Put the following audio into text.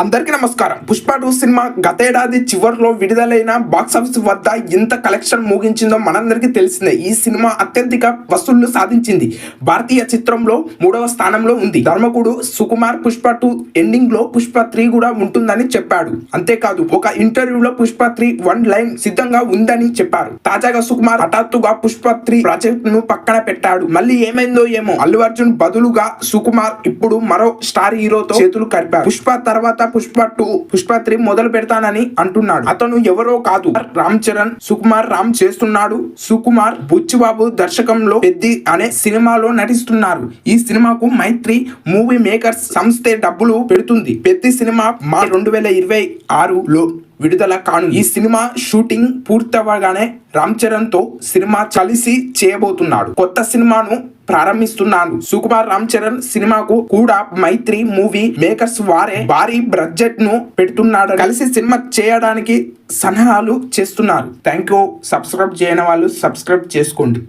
అందరికీ నమస్కారం. Pushpa two cinema గతేడాది చివరిలో విడుదలైన బాక్సాఫీస్ వద్ద ఎంత కలెక్షన్ ముగించిందో మనందరికీ తెలిసిందే. ఈ సినిమా అత్యధిక వసూళ్ళు సాధించింది. భారతీయ చిత్రంలో మూడవ స్థానంలో ఉంది. ధర్మకుడు సుకుమార్ పుష్ప టూ ఎండింగ్లో పుష్ప త్రీ కూడా ఉంటుందని చెప్పాడు. అంతేకాదు ఒక ఇంటర్వ్యూలో పుష్ప త్రీ వన్ లైన్ సిద్ధంగా ఉందని చెప్పారు. తాజాగా సుకుమార్ హఠాత్తుగా పుష్ప త్రీ ప్రాజెక్ట్ను పక్కన పెట్టాడు. మళ్ళీ ఏమైందో ఏమో అల్లు అర్జున్ బదులుగా సుకుమార్ ఇప్పుడు మరో స్టార్ హీరోతో చేతులు కలిపారు. పుష్ప తర్వాత పుష్ప టూ పుష్ప త్రీ మొదలు పెడతానని అంటున్నాడు. అతను ఎవరో కాదు. రామ్ చరణ్ సుకుమార్ రామ్ చేస్తున్నాడు. సుకుమార్ బుచ్చిబాబు దర్శకంలో పెద్ది అనే సినిమాలో నటిస్తున్నారు. ఈ సినిమాకు మైత్రి మూవీ మేకర్స్ సంస్థే డబ్బులు పెడుతుంది. పెద్ది సినిమా మా రెండు వేల ఇరవై ఆరులో విడుదల కాను ఈ సినిమా షూటింగ్ పూర్తవగానే రామ్ చరణ్తో సినిమా కలిసి చేయబోతున్నాడు. కొత్త సినిమాను ప్రారంభిస్తున్నాను సుకుమార్ రామ్ చరణ్ సినిమాకు కూడా మైత్రి మూవీ మేకర్స్ వారే భారీ బడ్జెట్ను పెడుతున్నాడు. కలిసి సినిమా చేయడానికి సలహాలు చేస్తున్నారు. థ్యాంక్ యూ సబ్స్క్రైబ్ చేయని వాళ్ళు సబ్స్క్రైబ్ చేసుకోండి.